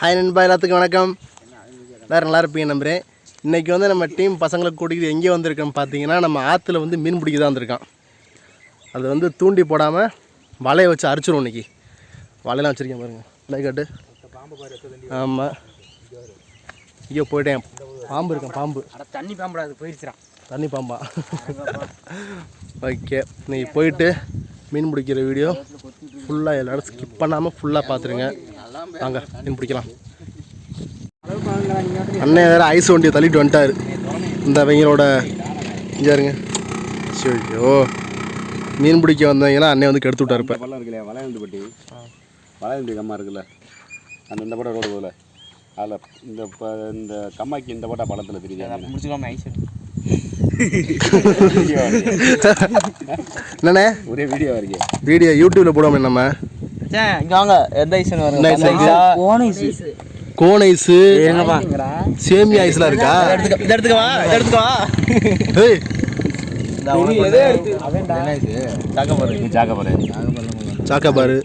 Hi நண்பா எல்லாத்துக்கும் வணக்கம். எல்லோரும் நல்லா இருப்பீங்க நம்புகிறேன் இன்றைக்கி வந்து நம்ம டீம் பசங்களை கூட்டிகிட்டு எங்கே வந்திருக்கோம் பார்த்தீங்கன்னா நம்ம ஆற்றுல வந்து மீன் பிடிக்க தான் வந்திருக்கான். அது வந்து தூண்டி போடாமல் வலையை வச்சு அரிச்சிரும் இன்னைக்கு. வலையெல்லாம் வச்சுருக்கேன் பாருங்கள் லை கட்டு. ஆமாம் ஐயோ போயிட்டேன். பாம்பு இருக்கேன் பாம்பு. தண்ணி பாம்படாது போயிடுச்சுடா தண்ணி பாம்பா. ஓகே இன்னைக்கு போயிட்டு மீன் பிடிக்கிற வீடியோ ஃபுல்லாக எல்லாரும் ஸ்கிப் பண்ணாமல் ஃபுல்லாக பார்த்துருங்க. வாங்க. மீன் பிடிக்கலாம். அண்ணன் வேறு ஐஸ் வண்டியை தள்ளிட்டு வந்துட்டாரு. இந்த அவங்களோட இங்கே இருங்க. ஐயோ மீன் பிடிக்க வந்தவங்களாம் அண்ணன் வந்து கெடுத்து விட்டாரு இப்போ. பள்ளம் இருக்குல்லையா? வளையந்து பட்டி வளையந்து கம்மா இருக்குல்ல? அந்த இந்த படம் ரோடு போகல அதில் இந்த ப இந்த கம்மாக்கி இந்த பட்டா பள்ளத்தில் தெரியுது முடிச்சுக்கலாமா ஐஸ் என்னண்ணே? ஒரே வீடியோ இருக்கு வீடியோ யூடியூப்பில் போடாமல் நம்ம. இங்க வாங்க. எந்த ஐஸ்னு என்ன ஐஸ். இருக்கு? போன ஐஸ். Cone ice. இருங்கப்பா சேமி ஐஸ்லாம் இருக்கா? இத எடுத்துக்க வா இத எடுத்துக்க வா. ஏய் எதே எடுத்து? என்ன ஐஸ்? தாக்க போறேன் நீ ஜாக்க போகிறேன் சாக்கா பாரு.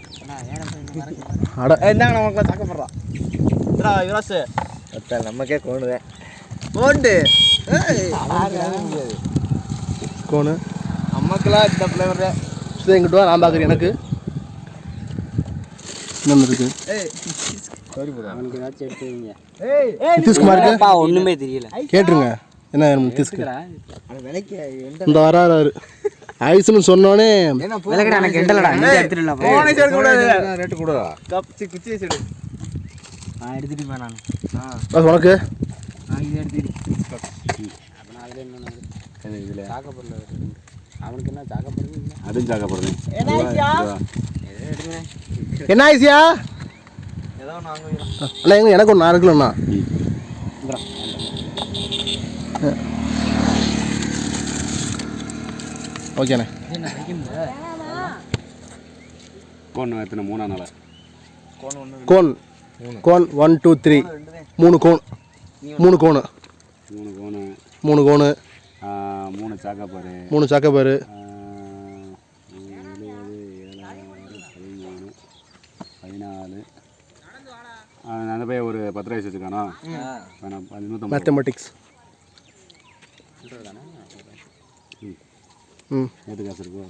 அட. இந்தாங்க நமக்கு இதா யுவராஸ் அத்த நமக்கே கோணுதே கோண்டு. கோனு. அம்மாக்கெல்லாம் இந்த ஃப்ளேவர் எங்கிட்ட வா நான் பார்க்குறேன் எனக்கு. இன்னொன்று இருக்கு. நிதிஷ்குமாருக்கு ஒண்ணுமே தெரியல. கேட்டுருங்க. என்ன வேணும் விலைக்கு இந்த வராரு ஐஸ்னு சொன்னோடனே விலைக்கடா எனக்கு எண்டலடா. இந்த எடுத்துடலாம் போன எடுக்க கூடாது ரேட்டு கூட கப்சி குச்சி ஐஸ் எடு. நான் எடுத்துட்டு போய் நான். அது உனக்கு? நான் இதை எடுத்துட்டு அப்படின்னா அதில் என்ன இதில்? ஜாக்கப்படல அவனுக்கு என்ன ஜாக்கப்படுறது இல்லை அதுவும் ஜாக்கப்படுறேன் என்ன வாங்குவீங்க அண்ணா எங்க எனக்கு ஒன்று நான் இருக்குல்லண்ணா ஓகேண்ணே கோன் எத்தனை? மூணா நாளா? Cone cone. One two three மூணு கோன். மூணு கோனு. மூணு கோனு. மூணு கோனு. மூணு சாக்கப்பாரு மூணு சாக்கப்பாரு அந்த பையன் ஒரு பத்து ரூபாய் வச்சுருக்கானோ வேணாம் நூற்றம்பது மேத்தமெட்டிக்ஸ் ம். நேற்று காசு இருக்கோ?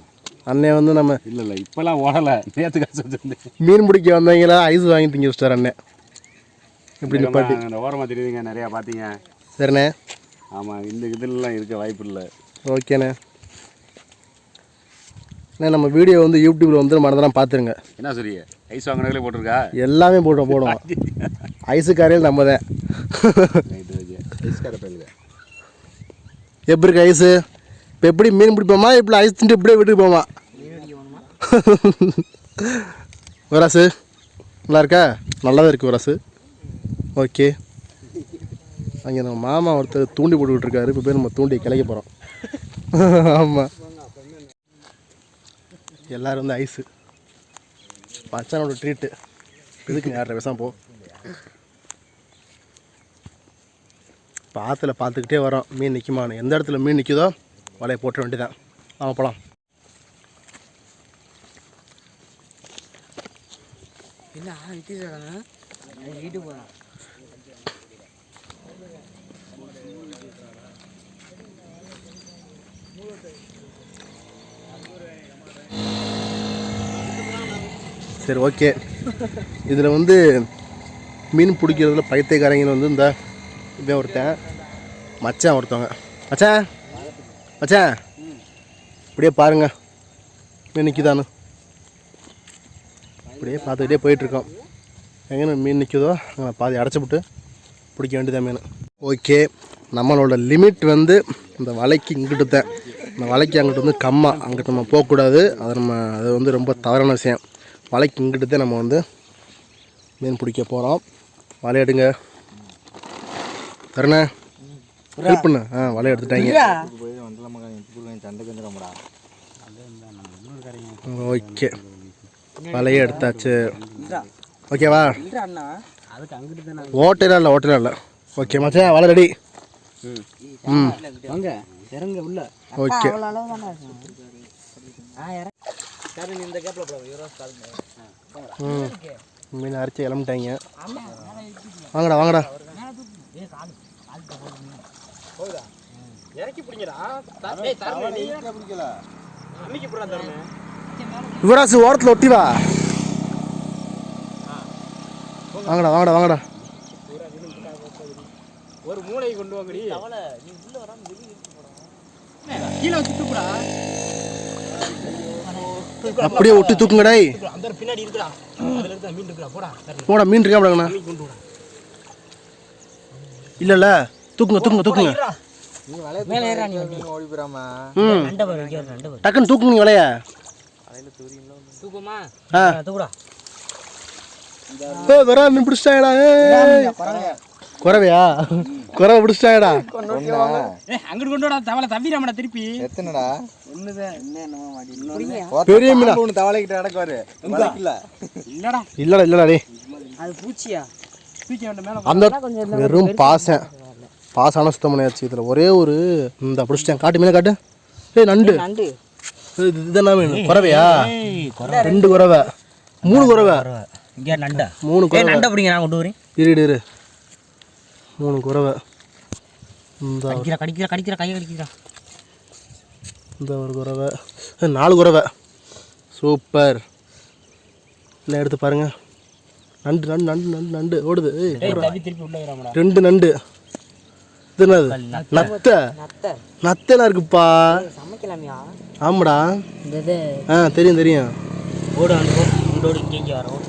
அண்ணன் வந்து நம்ம இல்லை இல்லை இப்போல்லாம் ஓடலை. நேற்று காசு வச்சுருந்தேன். மீன் பிடிக்க வந்தவங்களா ஐஸ் வாங்கி திங்க வச்சிட்டார் அண்ணன் இப்படி நிப்பாட்டி? அந்த ஓரமாக தெரியுதுங்க நிறையா பார்த்தீங்க சரிண்ணே. ஆமாம் இந்த இதுலலாம் இருக்க வாய்ப்பு இல்லை. ஓகேண்ணே. அண்ணே நம்ம வீடியோ வந்து யூடியூப்பில் வந்து மறந்துடாம பார்த்துருங்க என்ன சொல்லிய ஐஸ் வாங்கினதுலே போட்டிருக்கா? எல்லாமே போட்டோம் போடுவோம். ஐஸு காரையில் நம்ம தான் எப்படி இருக்கு ஐஸு? இப்போ எப்படி மீன் பிடிப்போமா இப்படி ஐஸ் தின்ட்டு இப்படியே வீட்டுக்கு போமா? வராசு நல்லா இருக்கா? நல்லாதான் இருக்கு வராசு ஓகே. அங்கே நம்ம மாமா ஒருத்தர் தூண்டி போட்டுக்கிட்டு இருக்காரு. இப்போ போய் நம்ம தூண்டி கிளைக்க போகிறோம் ஆமாம் எல்லோரும் வந்து ஐஸு. மச்சானோட ட்ரீட்டு இதுக்கு யார் விஷம் போ. ஆற்றுல பார்த்துக்கிட்டே வரோம். மீன் நிற்குமான்னு எந்த இடத்துல மீன் நிற்குதோ வலையை போட்ட வேண்டியதான் ஆமாம் போகலாம் என்ன சரி ஓகே இதில் வந்து மீன் பிடிக்கிறதுல பைத்தியக்காரங்க வந்து இந்த இவன் ஒருத்தன் மச்சான் ஒருத்தவங்க. மச்சான்? மச்சான்? இப்படியே பாருங்க. மீன் நிற்கிதானு இப்படியே பார்த்துக்கிட்டே போயிட்டுருக்கோம். எங்கே மீன் நிற்குதோ அங்கே பாதி அடைச்சிவிட்டு பிடிக்க வேண்டியதான் மீன். ஓகே நம்மளோட லிமிட் வந்து இந்த வலைக்கு இங்கிட்டு தான் இந்த வலைக்கு அங்கிட்டு வந்து கம்மா. அங்கிட்டு நம்ம போகக்கூடாது. அது நம்ம அது வந்து ரொம்ப தவறான விஷயம். வலைக்கு இங்கிட்டு தான் நம்ம வந்து மீன் பிடிக்க போகிறோம் வலை எடுங்க. தரணே ஹெல்ப் பண்ணு. ஆ வலை எடுத்துட்டாங்க. ஓகே. வலையே எடுத்தாச்சு. ஓகேவா ஓட்டையில இல்லை ஓட்டையில இல்லை. ஓகே மச்சான் வலை ரெடி. ம். வாங்க இறங்க உள்ள. ஓகே. நீ இந்த கேப்ல போடுங்க யூரோஸ் கால் ம். மீன் அரைச்சி கிளம்பிட்டாங்க. வாங்கடா வாங்கடா. இறக்கி பிடிங்கடா. ஏய் தரமே நீ. அன்னைக்கு புறா தரமே. யுவராசு ஓரத்தில் ஒட்டி வா. வாங்கடா வாங்கடா வாங்கடா. ஒரு மூளை கொண்டு வாங்கடி. நீ உள்ள வராம வெளிய கீழே வச்சு அப்படியே ஒட்டி தூக்குங்கடா அந்த ஒரு பின்னாடி இருக்குடா அதுல இருக்க மீன் இருக்குடா போடா போடா மீன் இருக்காமடாங்கண்ணா மீன் கொண்டு வாடா இல்லைல்ல தூக்குங்க தூக்குங்க தூக்குங்க. மேல ஏறா நீ ஓடி போறாமா ம். நண்டை பாரு இங்க ஒரு நண்டை பாரு டக்குன்னு தூக்குங்க வலைய தூக்குமா? ஆ தூக்குடா வரா மீன் பிடிச்சிட்டாங்கடா ஏய். குறவையா? குறவை பிடிச்சிட்டாங்கடா. அங்கிட்டு கொண்டு தவளை தவிராமடா திருப்பி. எத்தனைடா? பெரிய மீனா. ஒன்று தவளைக்கிட்ட நடக்குவாரு இல்லடா. இல்லடா இல்லடா டேய். அது பூச்சியா? அந்த வெறும் பாசம் பாசான சுத்தம் பண்ணியாச்சு இதில். ஒரே ஒரு இந்த பிடிச்சிட்டேன். காட்டு மீனை காட்டு. ஏய் நண்டு. நண்டு. இது இதெல்லாம் மீன். குறவையா? ரெண்டு குறவை. மூணு குறவை. இங்க நண்டா. மூணு குறவை. நண்டை பிடிங்க நான் கொண்டு வரேன். இரு, இரு. மூணு குறவை. இந்த கடிக்கிற கடிக்கிற கடிக்கிற கையை கடிக்கிறா. இந்த ஒரு குறவை. நாலு குறவை. சூப்பர். இல்லை எடுத்து பாருங்க. நண்டு நண்டு நண்டு நண்டு நண்டு. ஓடுது. ரெண்டு நண்டு. இது என்னது? நத்தை. நத்தை. நத்தைலாம் இருக்குப்பா. ஆமாடா. ஆ தெரியும் தெரியும். ஓடு அந்த ஓடு இங்கே வரோம்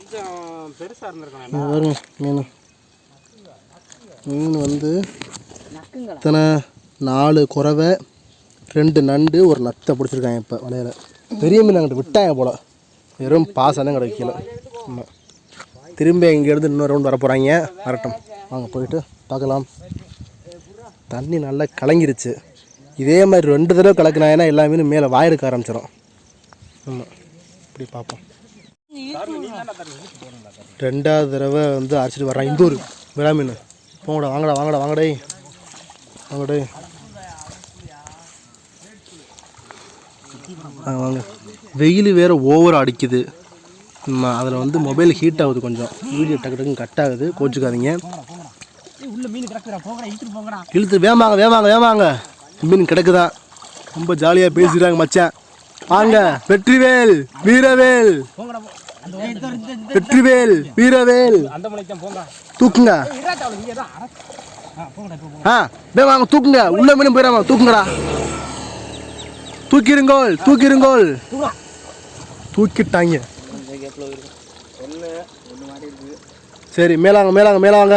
கொஞ்சம் பெருசா இருந்திருக்கணும் இங்க பாருங்க மீன் வந்து இத்தனை நாலு குறவை ரெண்டு நண்டு ஒரு நத்தை பிடிச்சிருக்காங்க இப்போ வலையில. பெரிய மீன் அங்கிட்டு விட்டாங்க போல. வெறும் பாசம் தான் கிடைக்கல. ஆமாம் திரும்ப இங்கேருந்து இன்னொரு ரவுண்ட் வர போகிறாங்க வரட்டும். வாங்க போயிட்டு பார்க்கலாம். தண்ணி நல்லா கலங்கிருச்சு. இதே மாதிரி ரெண்டு தடவை கலக்கினாங்கன்னா எல்லா மீனும் மேலே வாயிருக்க ஆரம்பிச்சிடும் ஆமாம் இப்படி பார்ப்போம். ரெண்டாவது தடவை வந்து அரைச்சிட்டு வர்றான் இந்த ஒரு விழா மீன். போங்கடா வாங்கடா வாங்கடா வாங்கடே வாங்கடே ஆ வாங்க. வெயில் வேறு ஓவர் அடிக்குது. அதில் வந்து மொபைல் ஹீட் ஆகுது கொஞ்சம். வீடியோ டக்கு டக்குன்னு கட் ஆகுது. கோச்சுக்காதீங்க. இழுத்து வேமாங்க வேமாங்க வேமாங்க. மீன் கிடக்குதான் ரொம்ப ஜாலியாக பேசிடுறாங்க மச்சான். வாங்க வெற்றிவேல் வீரவேல். வெற்றிவேல் வீரவேல். அந்த மலைக்கு தான் போங்க தூக்குங்க. ஆ வே வாங்க தூக்குங்க. உள்ள மீனும் போயிடாம தூக்குங்கடா. தூக்கிருங்கோல் தூக்கிருங்கோல். தூக்கிட்டாங்க. சரி மேலாங்க மேலாங்க மேலாங்க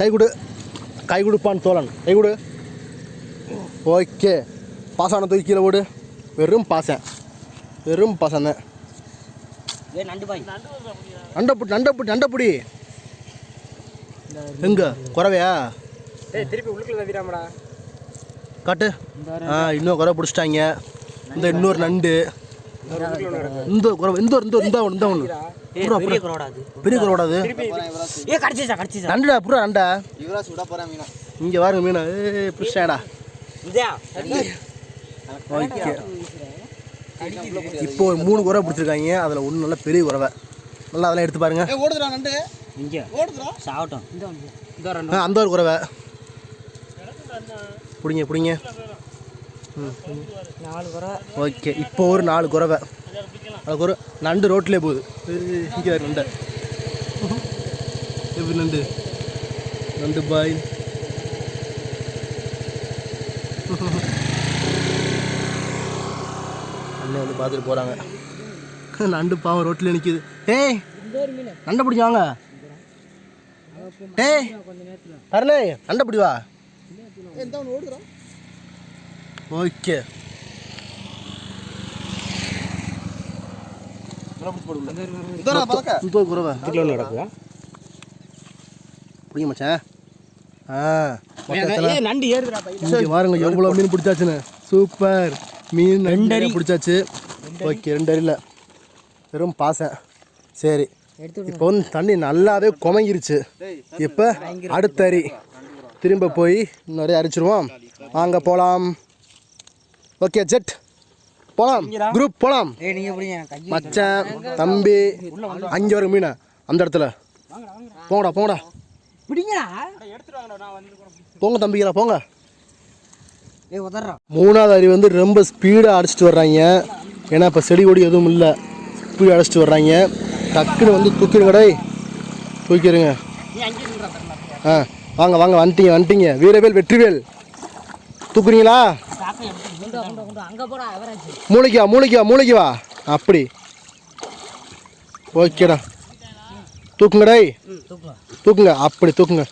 கை கொடு. கை கொடுப்பான் தோழன் கை கொடு. ஓகே. பாசான தூக்கி கீழே ஓடு வெறும் பாசம் வெறும் தான் ஏய் நண்டு பாய். நண்டப்புடி நண்டப்புடி நண்டப்புடி. எங்க? குறவையா? திருப்பி உள்ளுக்குள்ள தவிராமடா. காட்டு. ஆ இன்னும் குறை பிடிச்சிட்டாங்க. இந்த இன்னொரு நண்டு. இந்த குறை இந்த ஒரு- இந்த இந்த ஒன்று இந்த ஒன்று பெரிய குரோடா அது. பெரிய குறைவோட அது. ஏய் கடிச்சிச்சா கடிச்சிச்சா நண்டுடா புறா நண்டா. யுவராஜ் விட போறான் மீனா. இங்கே பாருங்க மீன். ஏ பிடிச்சாடா இந்தியா? ஓகே. இப்போ ஒரு மூணு குறை பிடிச்சிருக்காங்க. அதில் ஒன்று நல்ல பெரிய குறவை. நல்லா அதெல்லாம் எடுத்து பாருங்க. ஆ அந்த ஒரு குறவை. பிடிங்க பிடிங்க. ம் நாலு குறை. ஓகே இப்போ ஒரு நாலு குறவை. அதுக்கு ஒரு நண்டு ரோட்லேயே போகுது. இங்கே நண்டு. எப்படி நண்டு? நண்டு பாய். அண்ணன் வந்து பார்த்துட்டு போகிறாங்க நண்டு பாவம் ரோட்டில் நிற்கிது ஏய் நண்டை பிடிச்சி வாங்க ஏய் தரலே நண்டை பிடி வா ஓகே. இதோடா பழக்க இந்த குறவை? கிலோ நடக்குதா பிடிங்க மச்சான். ஆ ஏய் நண்டு ஏறுதுடா பை இங்கே பாருங்க எவ்வளோ மீன் பிடிச்சாச்சுன்னு. சூப்பர். மீன் ரெண்டு பிடிச்சாச்சு. ஓகே ரெண்டு அரியில் வெறும் பாசம் சரி. இப்போ வந்து தண்ணி நல்லாவே குமங்கிருச்சு இப்போ அடுத்த அரி. திரும்ப போய் இன்னொரு அரிச்சிருவோம். வாங்க போகலாம் ஓகே ஜெட் போகலாம் குரூப் போகலாம் மச்சான் தம்பி அங்கே வரும் மீன் அந்த இடத்துல. போங்கடா போங்கடா. பிடிங்கடா. போங்க தம்பிங்களா போங்க. மூணாவது அருவி வந்து ரொம்ப ஸ்பீடாக அடிச்சிட்டு வர்றாங்க. ஏன்னா இப்போ செடி கொடி எதுவும் இல்லை. ஸ்பீடாக அடிச்சிட்டு வர்றாங்க. டக்குன்னு வந்து தூக்கிடுங்க தூக்கிடுங்க. ஆ வாங்க வாங்க வந்துட்டீங்க வந்துட்டீங்க. வீரவேல் வெற்றிவேல். தூக்குறீங்களா? அங்க போடா மூளைக்குவா வா வா. அப்படி. ஓகேடா. தூக்குங்க தூக்குங்க அப்படி தூக்குங்க.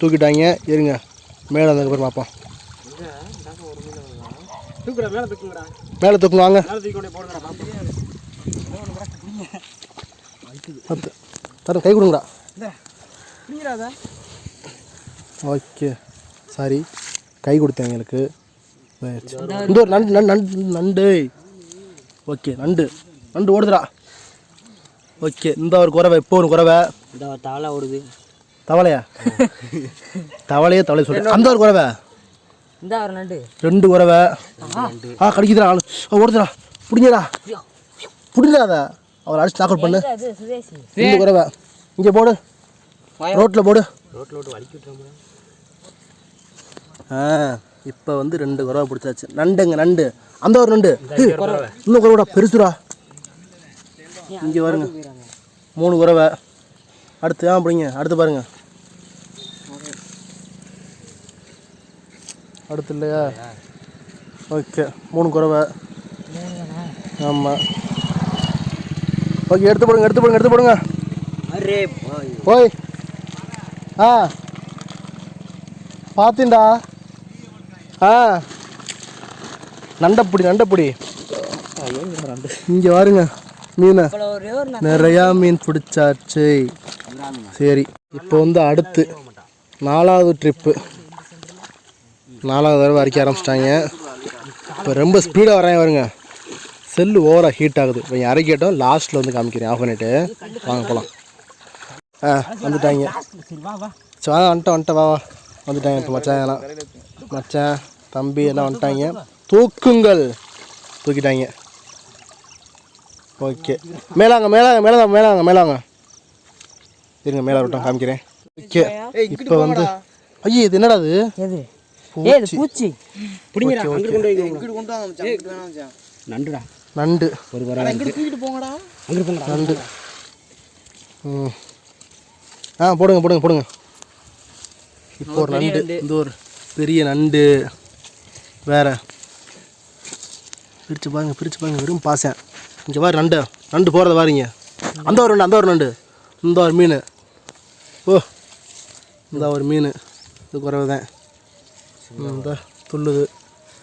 தூக்கிட்டாங்க இருங்க. மேலே வந்ததுக்கப்புறம் பார்ப்போம் மேலே தூக்குங்கடா மேலே தூக்குங்க வாங்க. போடுங்கடா பாப்போம் பத்து தர கை கொடுங்கடா. ஓகே. சாரி கை கொடுத்தேன் எங்களுக்கு. இந்த ஒரு நண்டு நண்டு நண்டு ஓகே நண்டு. நண்டு ஓடுதுடா. ஓகே இந்த ஒரு குறவை இப்போ ஒரு குறவை. இந்த தவளை ஓடுது. தவளையா? தவளையே தவளை சொல்கிறேன் அந்த ஒரு குறவை. இந்த ஒரு நண்டு. ரெண்டு குறவை. ஆ. கடிக்குதுடா ஓடுதுடா. பிடிங்கடா. பிடிங்காத அவர் அடிச்சு தாக்கல் பண்ணு. அது சுதேசி ரெண்டு குறவை இங்கே போடு. ரோட்டில் போடு. ஆ இப்போ வந்து ரெண்டு குறவை பிடிச்சாச்சு. நண்டுங்க நண்டு. அந்த ஒரு நண்டு. இன்னும் குறவடா பெருசுடா. இங்கே வருங்க மூணு குறவை. அடுத்து ஏன் பிடிங்க. அடுத்து பாருங்க. அடுத்து இல்லையா? ஓகே. மூணு குறவை. ஆமாம் ஓகே எடுத்து போடுங்க எடுத்து போடுங்க எடுத்து போடுங்க. ஓய் ஆ. பார்த்தீன்டா ஆ. நண்டப்புடி நண்டப்புடி. இங்கே வாருங்க மீனை. நிறையா மீன் பிடிச்சாச்சு. சரி இப்போ வந்து அடுத்து நாலாவது ட்ரிப்பு நாலாவது தடவை அரைக்க ஆரம்பிச்சிட்டாங்க. இப்போ ரொம்ப ஸ்பீடாக வராங்க வருங்க செல்லு ஓவராக ஹீட் ஆகுது. இப்போ இறக்கிட்டோம் லாஸ்ட்டில் வந்து காமிக்கிறேன். ஆஃப் பண்ணிவிட்டு வாங்க போகலாம் ஆ வந்துட்டாங்க. சரி வா வந்துட்டேன் வந்துட்டேன் வா வந்துட்டாங்க இப்போ மச்சான் எல்லாம். மச்சான் தம்பி எல்லாம் வந்துட்டாங்க. தூக்குங்கள். தூக்கிட்டாங்க. ஓகே. மேலாங்க மேலாங்க மேலாங்க மேலாங்க மேலாங்க. இருங்க மேலே விட்டோம் காமிக்கிறேன். ஓகே. இப்போ வந்து ஐயே இது என்னடா அது இது பூச்சி. பிடிங்கடா நண்டு. ஒரு வர இங்கிட்டு தூக்கிட்டு போங்கடா. அங்கிட்டு போங்கடா நண்டு. ம். ஆ போடுங்க போடுங்க போடுங்க. இப்போ ஒரு நண்டு. இந்த ஒரு பெரிய நண்டு. வேற. பிரித்து பாருங்க பிரித்து பாருங்க வெறும் பாசேன் இங்கே பாரு நண்டு. நண்டு போகிறத பாருங்க. அந்த ஒரு நண்டு அந்த ஒரு நண்டு. இந்த ஒரு மீன். ஓ. இந்த ஒரு மீன். இது குறவு தான் இந்த துள்ளுது.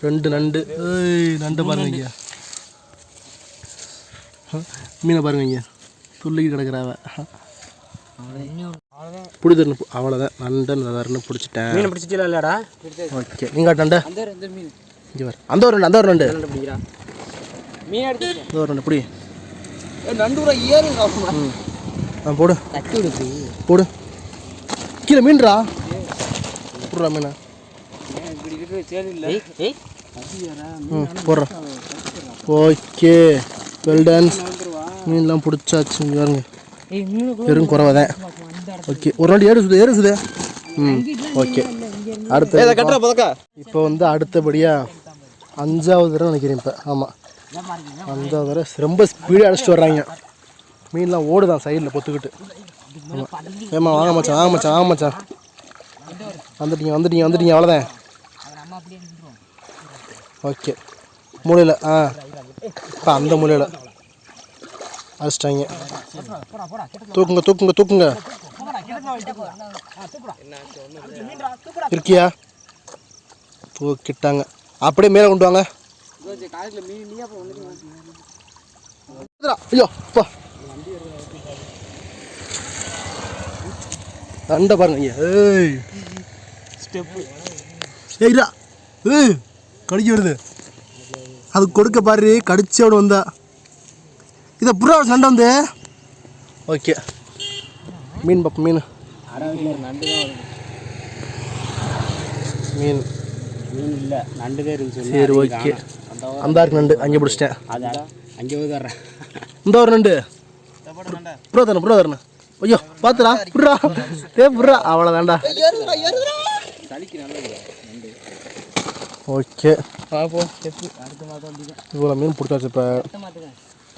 ரெண்டு நண்டு. ஏய் நண்டு பாருங்க மீனை பாருங்க இங்கே. துள்ளிக்கு கிடக்குறாவ பிடிச்சிருந்து அவ்வளோதான் நண்டன் வரன்னு பிடிச்சிட்டேன். மீன் பிடிச்சிட்டீங்களா இல்லையாடா? ஓகே. நீங்கள் நண்டை இங்கே வர அந்த ஒரு அந்த ஒரு நண்டு மீன் ஒரு நண்டு பிடி. நண்டு ஆ போடு. போடு. கீழே மீன்டா போடுறா மீனை. இப்படி இருக்கு சரி இல்லை. ஏய் ஏய். ம் போடுறேன் ஓகே. வெல் டான்ஸ் மீன்லாம் பிடிச்சாச்சு இங்கே பாருங்க. ஏய் இன்னும் வெறும் குறவை தான் ஓகே ஒரு நாள் ஏறு சுது ஏறு சுது. ம். ஓகே அடுத்த இப்போ வந்து அடுத்தபடியாக அஞ்சாவது தடவை நினைக்கிறேன் இப்போ. ஆமாம் அஞ்சாவது தடவை ரொம்ப ஸ்பீடாக அடிச்சிட்டு வர்றாங்க. மீன்லாம் ஓடுதான் சைடில் பொத்துக்கிட்டு. ஆமாம் ஏம்மா வாங்க மச்சான் வாங்க மச்சான் வாங்க மச்சான். வந்துட்டீங்க வந்துட்டீங்க வந்துட்டீங்க அவ்வளோதான் ஓகே மூலையில் ஆ. இப்போ அந்த மூலையில். அடிச்சிட்டாங்க தூக்குங்க தூக்குங்க தூக்குங்க. இருக்கியா? தூக்கிட்டாங்க அப்படியே மேலே கொண்டு வாங்க. ஐயோ பா. தண்டை பாருங்க ஐயா. ஏய். ஸ்டெப்பு ஏய் கடிக்க வருது. அது கொடுக்க பாரு கடிச்சோட வந்தா. இதை புறா சண்டை வந்து. ஓகே. மீன் பாப்பா மீன். மீன். மீன் இல்லை நண்டு தான் சரி ஓகே. அந்த இருக்கு நண்டு அங்கே பிடிச்சிட்டேன். அங்கே போய் தர்றேன் இந்த ஒரு நண்டு. புறா தரணும் புறா தரணும் ஐயோ பார்த்துடா புர்ரா ஏ புர்ரா அவ்வளோதான்டா ஓகே. வந்தீங்க இவ்வளோ மீன் பிடிச்சாச்சு இப்போ.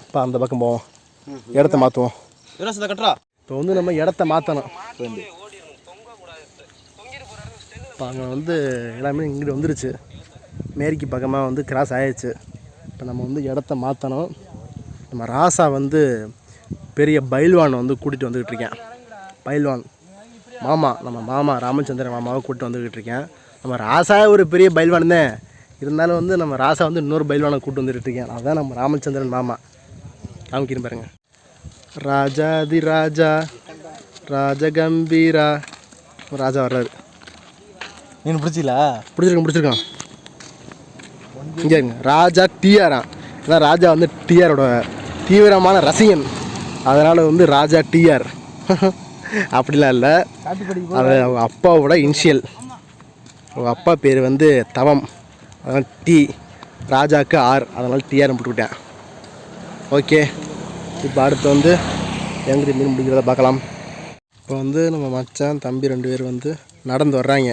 இப்போ அந்த பக்கம் போவோம். இடத்த மாற்றுவோம் கட்டுறா. இப்போ வந்து நம்ம இடத்த மாற்றணும் இப்போ அங்கே வந்து எல்லாமே இங்கிட்டு வந்துருச்சு. மேரிக்கு பக்கமாக வந்து கிராஸ் ஆயிடுச்சு இப்போ நம்ம வந்து இடத்த மாற்றணும் நம்ம ராசா வந்து பெரிய பைல்வான் வந்து கூட்டிகிட்டு வந்துக்கிட்டு இருக்கேன். பைல்வான். மாமா நம்ம மாமா ராமச்சந்திரன் மாமாவை கூட்டிட்டு வந்துக்கிட்டு இருக்கேன். நம்ம ராசா ஒரு பெரிய பைல்வான் தான் இருந்தாலும் வந்து நம்ம ராசா வந்து இன்னொரு பைல்வானை கூட்டு வந்துட்டு இருக்கேன். அதான் நம்ம ராமச்சந்திரன் மாமா. காமிக்கிறேன் பாருங்க. ராஜாதி ராஜா ராஜகம்பீரா. ராஜா வர்றாரு. மீன் பிடிச்சிங்களா பிடிச்சிருக்கேன் பிடிச்சிருக்கான். இங்கே இருங்க. ராஜா டிஆரா அதான் ராஜா வந்து டிஆரோட தீவிரமான ரசிகன். அதனால் வந்து ராஜா டிஆர் அப்படிலாம் இல்லை. அது அவங்க அப்பாவோட இனிஷியல். உங்கள் அப்பா பேர் வந்து தவம். அதனால் டி. ராஜாக்கு ஆர். அதனால் டிஆர் போட்டுக்கிட்டேன். ஓகே. இப்போ அடுத்து வந்து எங்கிட்ட மீன் பிடிக்கிறத பார்க்கலாம். இப்போ வந்து நம்ம மச்சான் தம்பி ரெண்டு பேர் வந்து நடந்து வர்றாங்க.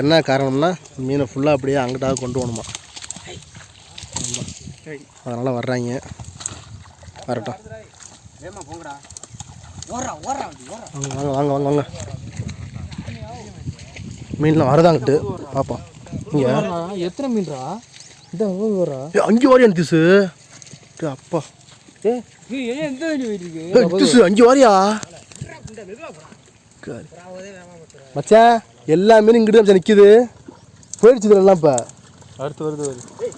என்ன காரணம்னா மீனை ஃபுல்லாக அப்படியே அங்கிட்டாக கொண்டு போகணுமா? அதனால் வர்றாங்க. வரட்டும். வாங்க வாங்க வாங்க வாங்க. மீன்லாம் வருதாங்கிட்டு பார்ப்போம் இங்கே. எத்தனை மீன்ரா? இந்த வரா அங்கே வாரியா நித்திசு அப்பா. நித்திசு அங்கே வாரியா? காரி. மச்சான் எல்லா மீனும் இங்கிட்டு தான் நிற்கிது போயிடுச்சு இதெல்லாம் இப்போ. அடுத்து வருது வருது.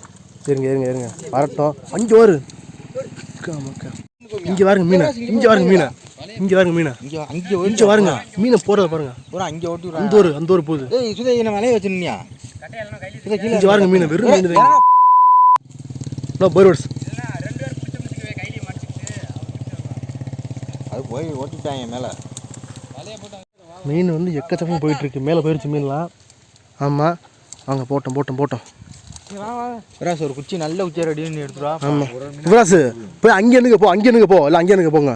இருங்க இருங்க இருங்க. வரட்டும். அங்கே வரு. இங்கே பாருங்க மீனை. இங்கே பாருங்க மீனை. இங்கே பாருங்க மீனை. இங்கே அங்கே இங்கே பாருங்க மீனை போடுறத பாருங்க. ஒரு அங்கே ஓட்டி அந்த ஒரு அந்த ஒரு போகுது. ஏய் சுதா என்ன வலைய வச்சிருந்தியா இங்கே பாருங்க மீன். வெறும் மீன் நோ பேர்ட்ஸ் அது போய் ஓட்டிட்டாங்க மேலே. மீன் வந்து எக்கச்சக்கமாக போயிட்டு இருக்கு மேலே போயிடுச்சு மீன்லாம். ஆமாம் வாங்க போட்டோம் போட்டோம் போட்டோம். யுவராஜ் ஒரு குச்சி நல்ல குச்சியாக ரெடி பண்ணி எடுத்துருவா ஆமாம் விலாசு போய் அங்கே நிற்க போ அங்கே நிற்க போ. இல்லை அங்கே நிற்க போங்க.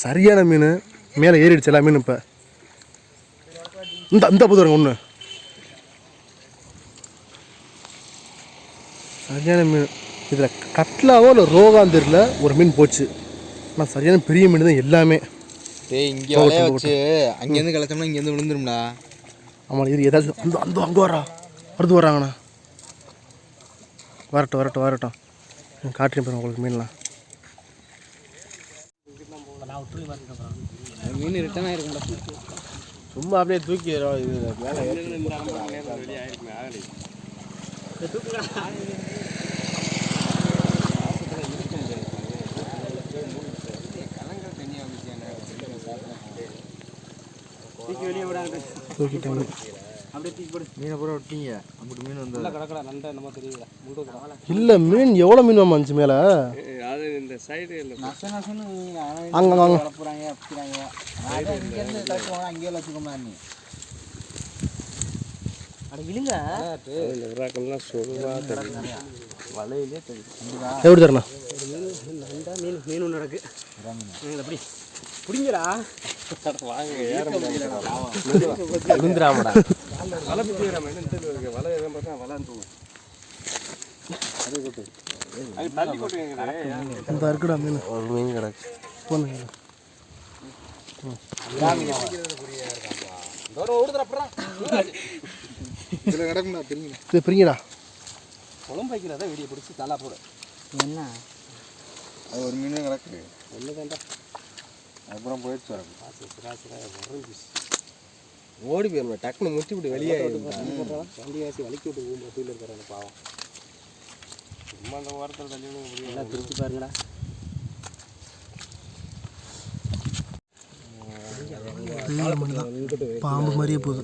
சரியான மீன். மேலே ஏறிடுச்சு எல்லா மீன் இப்போ. இந்த இந்த புது ஒன்று சரியான மீன். இதில் கட்லாவோ இல்லை ரோகான்னு தெரியல ஒரு மீன் போச்சு. ஆனால் சரியான பெரிய மீன் தான் எல்லாமே. டேய் இங்கே வச்சு அங்கேருந்து கிளச்சோம்னா இங்கேருந்து விழுந்துரும்டா. ஆமாம் இது ஏதாச்சும் அந்த அந்த அங்கே வரா அடுத்து வராங்கண்ணா வரட்டும் வரட்டும் வரட்டும். காட்டுறேன் பாருங்க உங்களுக்கு மீன்லாம். மீன் ரிட்டர்ன் ஆயிருக்கும்டா சும்மா அப்படியே தூக்கி இது மேலே தூக்கிட்டாங்க மீனை பூரா விட்டீங்க அப்படி மீன் வந்து கடக்கடா நண்டை நம்ம தெரியல முட்டு கடை இல்லை மீன் எவ்வளோ மீன் வந்துச்சு மேலே? நச நசன்னு அங்கே வாங்க அங்கேயே வச்சுக்கோமா நீ. அட இழுங்க. எப்படி தரணா நண்டா மீன் மீன் ஒன்று நடக்கு. அப்படி. பிடிங்கடா. விழுந்துடாமடா. இந்த இருக்குடா மீன். ஒரு மீன் கிடக்கு. போனுங்க இதில் கிடக்குண்ணா தெரியுங்க இது பிரிங்கடா. குழம்பு வைக்கிறதா வீடியோ பிடிச்சி தலா போடு. என்ன? அது ஒரு மீன் கிடக்கு. ஒன்று தாண்டா அப்புறம் போயிடுச்சு ஓடி போயிருவேன் டக்குன்னு முட்டி விட்டு வெளியே வண்டி வாசி வலிக்கி விட்டு போகும்போது கீழே இருக்கிறாங்க பாவம். சும்மா அந்த ஓரத்தில் தள்ளி எல்லாம் திருப்பி பாருங்கடா. பாம்பு மாதிரியே போகுது.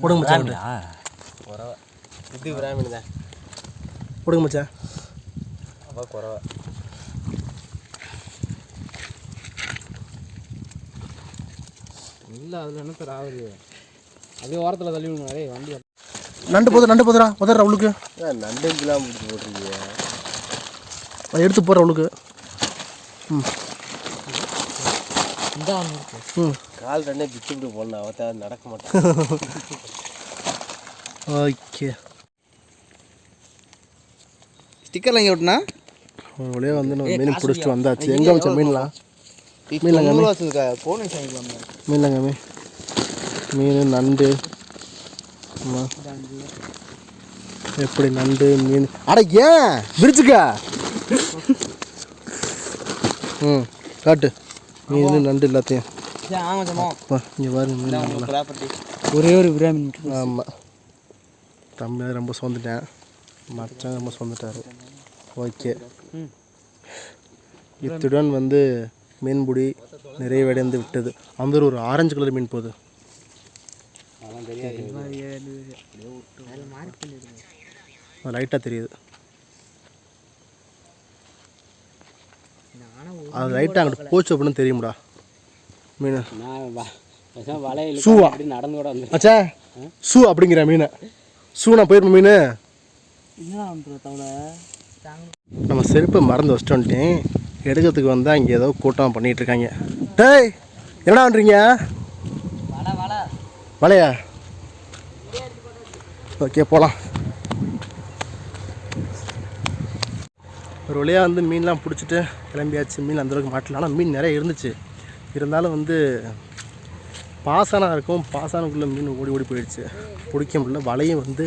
போடுங்க மச்சான். இது பிராமீன் தான் போடுங்க மச்சான். அப்போ குறவை. இல்லை அதில் என்ன சார் ஆகுது? அப்படியே ஓரத்தில் தள்ளி விடுங்க. டேய் வண்டி நண்டு போதும் நண்டு போதுடா. உதறா அவளுக்கு நண்டு கிலோ பிடிச்சி போட்டிருக்கீங்க எடுத்து போடுற அவளுக்கு ம். கால் ரெண்டே பிச்சு விட்டு போடணும். அவத்த நடக்க மாட்டான் ஓகே. ஸ்டிக்கர்லாம் இங்கே விட்டுனா ஒரு வழியாக வந்து நம்ம மீன் பிடிச்சிட்டு வந்தாச்சு. எங்கே வச்ச மீன்லாம்? மீன்லாங்க மீன். நண்டு. எப்படி நண்டு மீன்? அட ஏன்? விரிச்சுக்கா ம் காட்டு. மீன் நண்டு எல்லாத்தையும். இங்கே பாருங்க ஒரே ஒரு பிரியாணி ஆமாம் தம்பி ரொம்ப சோர்ந்துட்டேன் மச்சான் ரொம்ப சோர்ந்துட்டாரு ஓகே. இத்துடன் வந்து மீன்பிடி நிறைவடைந்து விட்டது. அந்த ஒரு ஆரஞ்சு கலர் மீன் போகுது லைட்டாக தெரியுது. அது லைட்டாக அங்கிட்டு போச்சு அப்படின்னு தெரியும்டா. மீன். நான் சூவா. அப்படி நடந்து கூட அச்சா சூ அப்படிங்கிற மீனை. சூ நான் போயிருந்த மீன். நம்ம செருப்பை மறந்து வச்சுட்டு எடுக்கிறதுக்கு வந்தால் இங்கே ஏதோ கூட்டம் பண்ணிகிட்ருக்காங்க டேய் என்னடா பண்ணுறீங்க வலையா? ஓகே போகலாம் ஒரு வழியாக வந்து மீன்லாம் பிடிச்சிட்டு கிளம்பியாச்சு. மீன் அந்தளவுக்கு மாட்டல. ஆனால் மீன் நிறைய இருந்துச்சு. இருந்தாலும் வந்து பாசனம் இருக்கும். பாசனக்குள்ளே மீன் ஓடி ஓடி போயிடுச்சு. பிடிக்க முடியல. வலையும் வந்து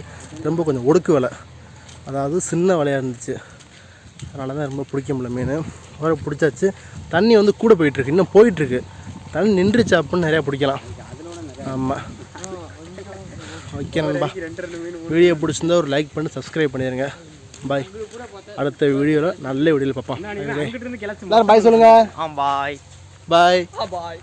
ரொம்ப கொஞ்சம் ஒடுக்கு வலை. அதாவது சின்ன வலையாக இருந்துச்சு. அதனால தான் ரொம்ப பிடிக்க முடியல மீன். வர பிடிச்சாச்சு. தண்ணி வந்து கூட போயிட்டுருக்கு. இன்னும் போயிட்டுருக்கு. தண்ணி நின்றுச்சு அப்படின்னு நிறையா பிடிக்கலாம். ஆமாம் ஓகே நண்பா. வீடியோ பிடிச்சிருந்தா ஒரு லைக் பண்ணி சப்ஸ்கிரைப் பண்ணிடுங்க பாய் அடுத்த வீடியோவில் நல்ல வீடியோவில் பார்ப்போம். பாய் சொல்லுங்கள் ஆ பாய் பாய் பாய்